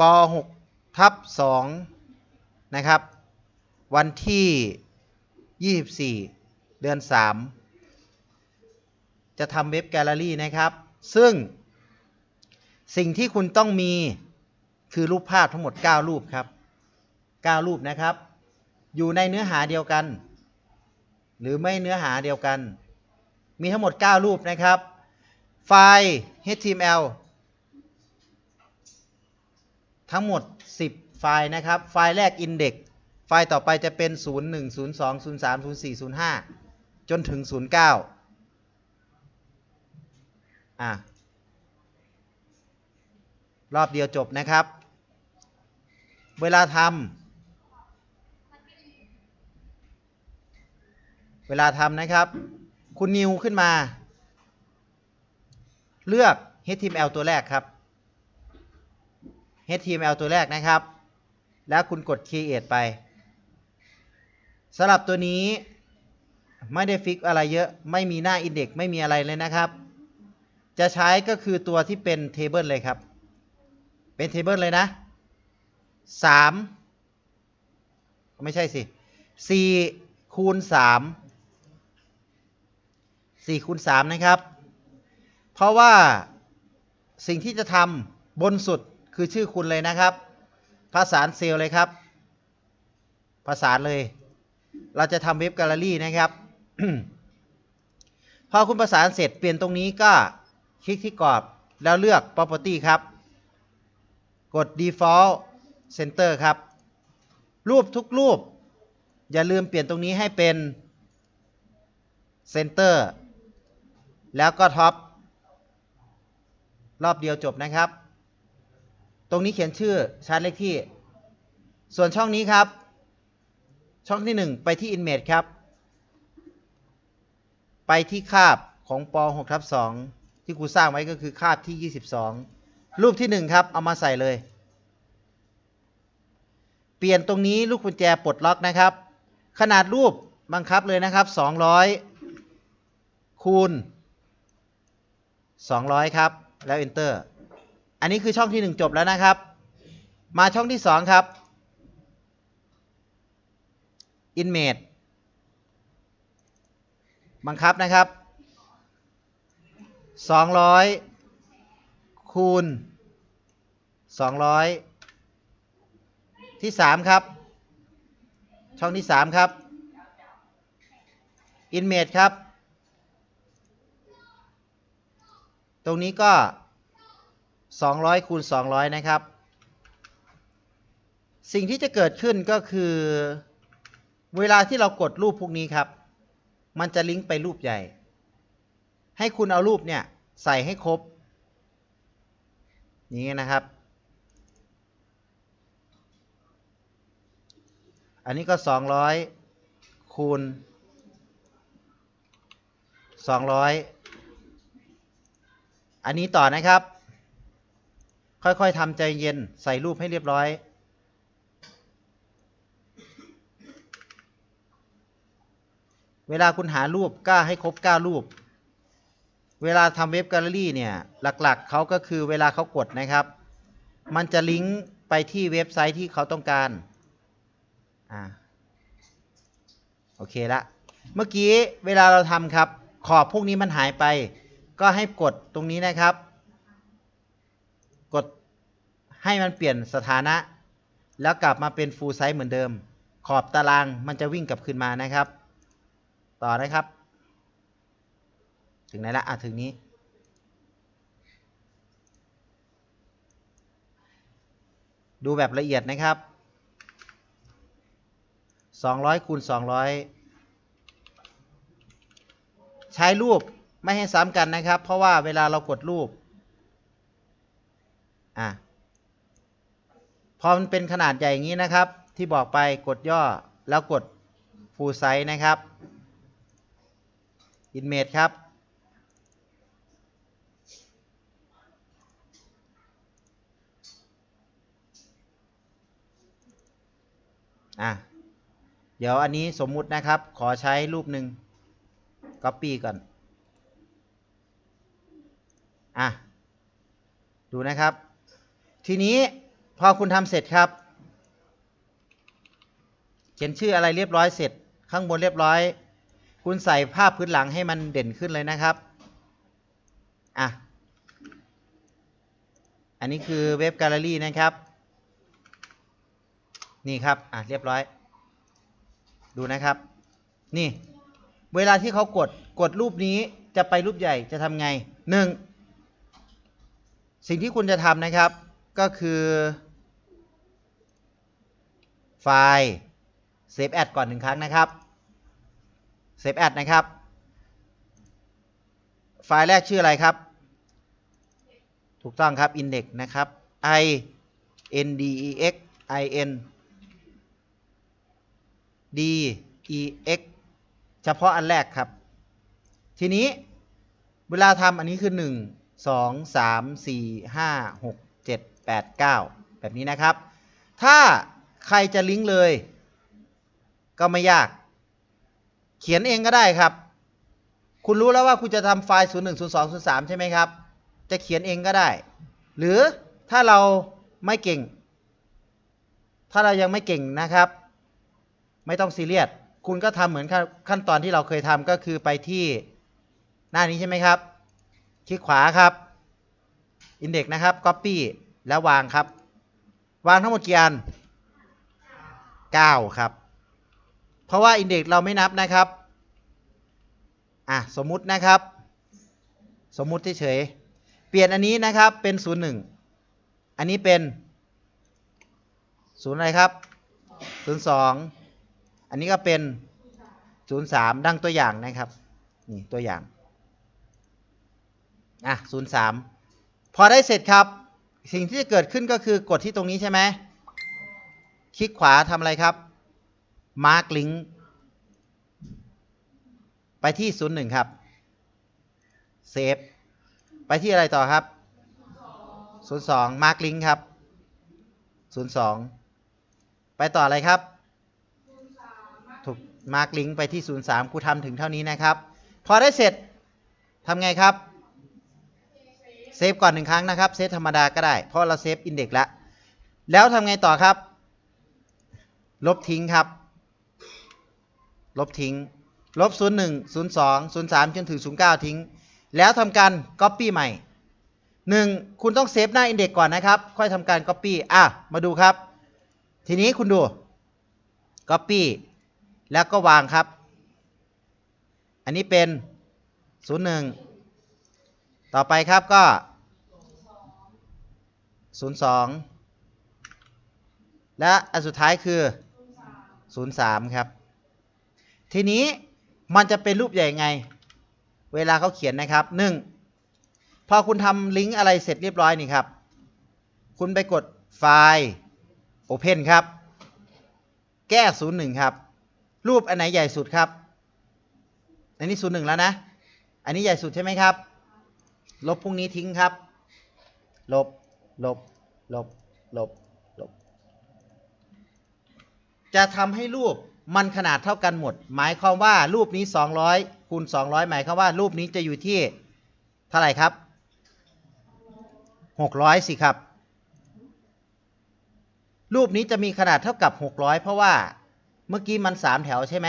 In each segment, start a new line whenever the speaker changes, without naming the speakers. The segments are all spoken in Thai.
ป 6 ทับ2นะครับ วันที่ 24 เดือน 3 จะทำเว็บแกลเลอรี่นะครับ ซึ่งสิ่งที่คุณต้องมีคือรูปภาพทั้งหมด 9 รูปครับ 9 รูปนะครับ อยู่ในเนื้อหาเดียวกัน หรือไม่เนื้อหาเดียวกัน มีทั้งหมด 9 รูปนะครับ ไฟล์ HTML ทั้งหมด 10 ไฟล์นะครับ ไฟล์แรก index ไฟล์ต่อไปจะเป็น 0 1 0 2 0 3 0 4 0 5 จนถึง 09 อะ รอบเดียวจบนะครับ เวลาทำเวลาทำนะครับ คุณนิวขึ้นมา เลือก HTML ตัวแรกครับ HTML ตัวแรกนะครับ แล้วคุณกด create ไปสำหรับตัวนี้ไม่ได้ฟิกอะไรเยอะไม่มีหน้า index ไม่มีอะไรเลยนะครับ จะใช้ก็คือตัวที่เป็น table เลยครับ เป็น table เลยนะ 3 ไม่ใช่สิ 4 คูณ 3 4 คูณ 3 นะครับ เพราะว่าสิ่งที่จะทำบนสุด คือชื่อคุณเลยนะครับภาษาเซลเลยครับภาษาเลย เราจะทำเว็บแกลเลอรี่นะครับพอคุณประสานเสร็จเปลี่ยนตรงนี้ก็คลิกที่กรอบแล้วเลือก property ครับ กด default center ครับ รูปทุกรูป อย่าลืมเปลี่ยนตรงนี้ให้เป็น center แล้วก็ท็อปรอบเดียวจบนะครับ ตรงนี้เขียนชื่อชาร์จเลขที่ ส่วนช่องนี้ครับ ช่องที่ 1 ไปที่ image ครับ ไปที่คาบของป6ทับ2ที่ครูสร้างไว้ก็คือคาบที่ 22 รูปที่ 1 ครับ เอามาใส่เลย เปลี่ยนตรงนี้ลูกกุญแจปลดล็อกนะครับ ขนาดรูปบังคับเลยนะครับ 200 คูณ 200 ครับ แล้ว enter อันนี้คือช่องที่ 1 จบแล้วนะครับ มาช่องที่ 2 ครับ image บังคับนะครับ 200 คูณ 200 ที่ 3 ครับ ช่องที่ 3 ครับ image ครับ ตรงนี้ก็ 200คูณ200 นะครับ สิ่งที่จะเกิดขึ้นก็คือ เวลาที่เรากดรูปพวกนี้ครับ มันจะลิงก์ไปรูปใหญ่ ให้คุณเอารูปเนี่ย ใส่ให้ครบ อย่างนี้นะครับ อันนี้ก็ 200 คูณ 200 อันนี้ต่อนะครับ ค่อยๆทำใจเย็นใส่รูปให้เรียบร้อย เวลาคุณหารูปก็ให้ครบ9รูป เวลาทำเว็บแกลเลอรี่เนี่ย หลักๆเขาก็คือเวลาเขากดนะครับ มันจะลิงก์ไปที่เว็บไซต์ที่เขาต้องการอ่าโอเคละ เมื่อกี้เวลาเราทำครับ ขอบพวกนี้มันหายไป ก็ให้กดตรงนี้นะครับ กดให้มันเปลี่ยนสถานะ แล้วกลับมาเป็น full size เหมือนเดิม ขอบตารางมันจะวิ่งกลับคืนมานะครับ ต่อนะครับ ถึงไหนละอะถึงนี้ ดูแบบละเอียดนะครับ200คูณ200 ใช้รูปไม่ให้ซ้ำกันนะครับ เพราะว่าเวลาเรากดรูป อะพอมันเป็นขนาดใหญ่อย่างนี้นะครับ ที่บอกไปกดย่อแล้วกด full size นะครับ image ครับ อะ เดี๋ยวอันนี้สมมุตินะครับ ขอใช้รูปหนึ่ง copy ก่อน อะ ดูนะครับ ทีนี้พอคุณทำเสร็จครับ เขียนชื่ออะไรเรียบร้อยเสร็จ ข้างบนเรียบร้อย คุณใส่ภาพพื้นหลังให้มันเด่นขึ้นเลยนะครับอะอันนี้คือเว็บแกลเลอรี่นะครับ นี่ครับอะเรียบร้อย ดูนะครับ นี่ เวลาที่เขากดกดรูปนี้จะไปรูปใหญ่จะทำไงหนึ่งสิ่งที่คุณจะทำนะครับ ก็คือไฟล์ Save As ก่อนหนึ่งครั้งนะครับ Save As นะครับ ไฟล์แรกชื่ออะไรครับ ถูกต้องครับ index นะครับ i n d e x i n d e x เฉพาะอันแรกครับ ทีนี้เวลาทำอันนี้คือ 1 2 3 4 5 6 7 8 9 แบบนี้นะครับ ถ้าใครจะลิงก์เลย ก็ไม่ยาก เขียนเองก็ได้ครับ คุณรู้แล้วว่าคุณจะทำไฟล์ 01 02 03 ใช่ไหมครับ จะเขียนเองก็ได้ หรือถ้าเราไม่เก่ง ถ้าเรายังไม่เก่งนะครับ ไม่ต้องซีเรียส คุณก็ทำเหมือนขั้นขั้นตอนที่เราเคยทำก็คือไปที่หน้านี้ใช่ไหมครับ คลิกขวาครับ Index นะครับ Copy แล้ววางครับ วางทั้งหมดกี่อัน9ครับ เพราะว่า Index เราไม่นับนะครับอะสมมุตินะครับ สมมุติเฉยเปลี่ยนอันนี้นะครับเป็น 01 อันนี้เป็น0อะไรครับ 02 อันนี้ก็เป็น 03 ดังตัวอย่างนะครับนี่ตัวอย่างอะ03 พอได้เสร็จครับ สิ่งที่จะเกิดขึ้นก็คือกดที่ตรงนี้ใช่ไหมคลิกขวาทำอะไรครับ Mark Link ไปที่ 01 ครับ เซฟ ไปที่อะไรต่อครับ 02 Mark Link ครับ 02 ไปต่ออะไรครับ ถูก Mark Link ไปที่ 03ครูทำถึงเท่านี้นะครับ พอได้เสร็จทำไงครับ เซฟก่อนหนึ่งครั้งนะครับเซฟธรรมดาก็ได้ เพราะเราเซฟอินเด็กซ์แล้วแล้วทำไงต่อครับ ลบทิ้งครับ ลบทิ้ง ลบ 01 02 03 จนถึง 09 ทิ้ง แล้วทำการ Copy ใหม่ 1. คุณต้องเซฟหน้าอินเด็กซ์ก่อนนะครับ ค่อยทำการ Copy อะ มาดูครับ ทีนี้คุณดู Copy แล้วก็วางครับ อันนี้เป็น 01 ต่อไปครับก็ 02 และอันสุดท้ายคือ 03 ครับ ทีนี้มันจะเป็นรูปใหญ่ไง เวลาเขาเขียนนะครับ 1. พอคุณทำลิงก์อะไรเสร็จเรียบร้อยนี่ครับ คุณไปกดไฟล์ Open ครับ แก้ 01 ครับ รูปอันไหนใหญ่สุดครับ อันนี้ 01 แล้วนะ อันนี้ใหญ่สุดใช่ไหมครับ ลบพวกนี้ทิ้งครับ ลบ ลบ ลบ ลบ ลบ จะทำให้รูปมันขนาดเท่ากันหมด หมายความว่ารูปนี้ 200คูณ200 หมายความว่ารูปนี้จะอยู่ที่เท่าไหร่ครับ 600 สิครับ รูปนี้จะมีขนาดเท่ากับ 600 เพราะว่าเมื่อกี้มัน 3 แถวใช่ไหม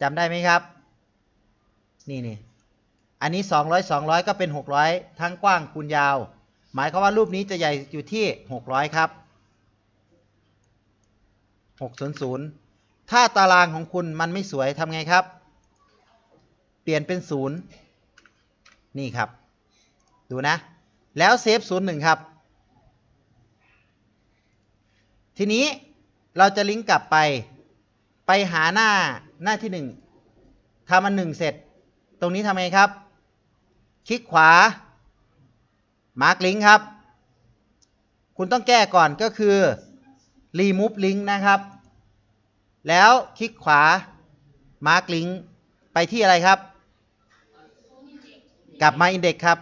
จำได้ไหมครับ นี่นี่อันนี้ 200 200 ก็เป็น 600 ทั้งกว้างคูณยาว หมายความว่ารูปนี้จะใหญ่อยู่ที่ 600 ครับ 600 ถ้าตารางของคุณมันไม่สวยทำไงครับ เปลี่ยนเป็น 0 นี่ครับ ดูนะ แล้วเซฟ 01 ครับ ทีนี้เราจะลิงก์กลับไป ไปหาหน้าหน้าที่ 1ทำอันหนึ่งเสร็จ ตรงนี้ทำไงครับ คลิกขวา Mark Link ครับ คุณต้องแก้ก่อนก็คือ Remove Link นะครับ แล้วคลิกขวา Mark Link ไปที่อะไรครับ กลับมา Index ครับ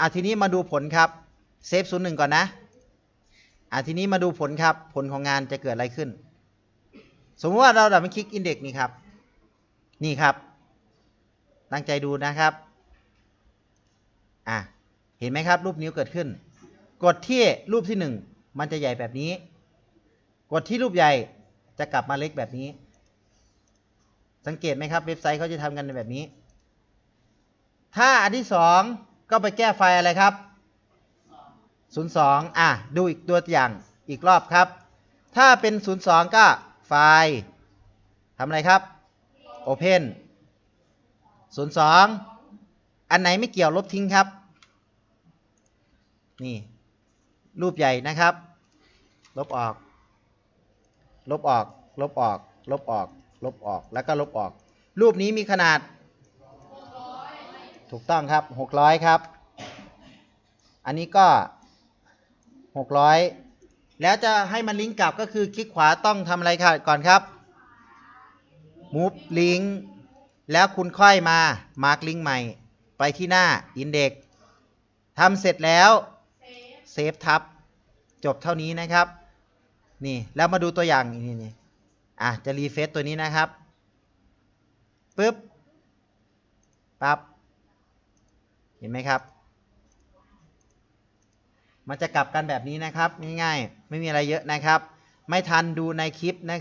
อะทีนี้มาดูผลครับเซฟ01ก่อนนะอะทีนี้มาดูผลครับ ผลของงานจะเกิดอะไรขึ้น สมมติว่าเราดับเบิลคลิก Index นี่ครับ นี่ครับ ตั้งใจดูนะครับ อะ เห็นไหมครับ รูปนิ้วเกิดขึ้น กดที่รูปที่หนึ่งมันจะใหญ่แบบนี้ กดที่รูปใหญ่จะกลับมาเล็กแบบนี้ สังเกตไหมครับ เว็บไซต์เขาจะทำกันแบบนี้ ถ้าอันที่สองก็ไปแก้ไฟอะไรครับ 02 อะ ดูอีกตัวอย่างอีกรอบครับ ถ้าเป็น 02 ก็ไฟล์ทำอะไรครับ Open 02 อันไหนไม่เกี่ยวลบทิ้งครับ นี่รูปใหญ่นะครับ ลบออก ลบออก ลบออก ลบออก ลบออก แล้วก็ลบออก รูปนี้มีขนาด ถูกต้องครับ 600 ครับ อันนี้ก็ 600 แล้วจะให้มันลิงก์กลับก็คือคลิกขวาต้องทำอะไรค่ะก่อนครับ move link แล้วคุณค่อยมา mark link ใหม่ ไปที่หน้า index ทำเสร็จแล้ว เซฟทับ จบเท่านี้นะครับ นี่แล้วมาดูตัวอย่างนี่นี่อะจะรีเฟซตัวนี้นะครับปึ๊บปั๊บเห็นไหมครับ มันจะกลับกันแบบนี้นะครับง่ายๆไม่มีอะไรเยอะนะครับ ไม่ทันดูในคลิปนะ